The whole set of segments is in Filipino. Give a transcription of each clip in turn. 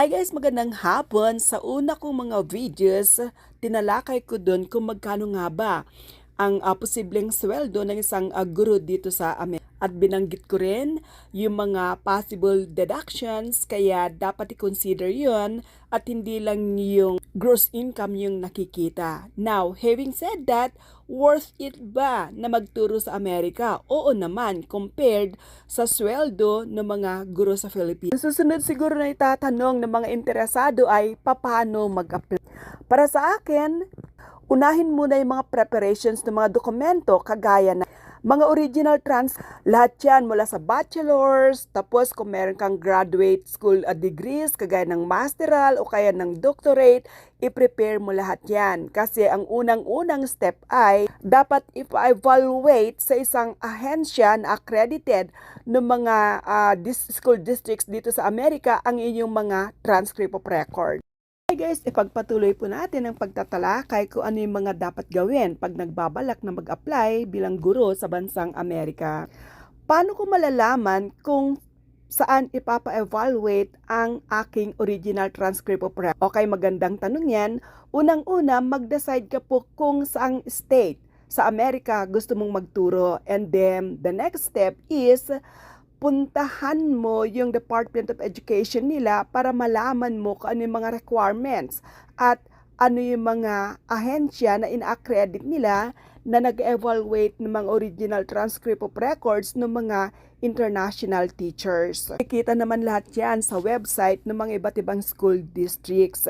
Hi guys, magandang hapon. Sa una kong mga videos, tinalakay ko doon kung magkano nga ba ang ah, posibleng sweldo ng isang ah, guro dito sa Amerika. At binanggit ko rin yung mga possible deductions, kaya dapat i-consider yon at hindi lang yung gross income yung nakikita. Now, having said that, worth it ba na magturo sa Amerika? Oo naman, compared sa sweldo ng mga guro sa Philippines. Susunod siguro na itatanong ng mga interesado ay paano mag-apply. Para sa akin, unahin muna yung mga preparations ng mga dokumento kagaya na mga original trans, lahat yan mula sa bachelor's, tapos kung meron kang graduate school uh, degrees, kagaya ng masteral o kaya ng doctorate, i-prepare mo lahat yan. Kasi ang unang-unang step ay dapat i-evaluate sa isang ahensya na accredited ng mga dis- school districts dito sa Amerika ang inyong mga transcript of record. Guys, ipagpatuloy po natin ang pagtatalakay kung ano yung mga dapat gawin pag nagbabalak na mag-apply bilang guro sa bansang Amerika. Paano ko malalaman kung saan ipapa-evaluate ang aking original transcript of record? Okay, magandang tanong yan. Unang-una, mag-decide ka po kung saang state sa Amerika gusto mong magturo. And then, the next step is puntahan mo yung Department of Education nila para malaman mo kung ano yung mga requirements at ano yung mga ahensya na ina-accredit nila na nag-evaluate ng mga original transcript of records ng mga international teachers. Nakikita naman lahat yan sa website ng mga iba't ibang school districts.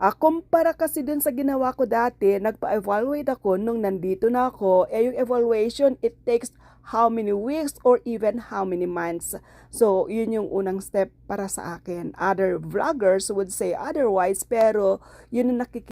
Ah, kumpara kasi dun sa ginawa ko dati, nagpa-evaluate ako nung nandito na ako, eh yung evaluation, it takes how many weeks or even how many months. So, yun yung unang step para sa akin. Other vloggers would say otherwise, pero yun ang nakikita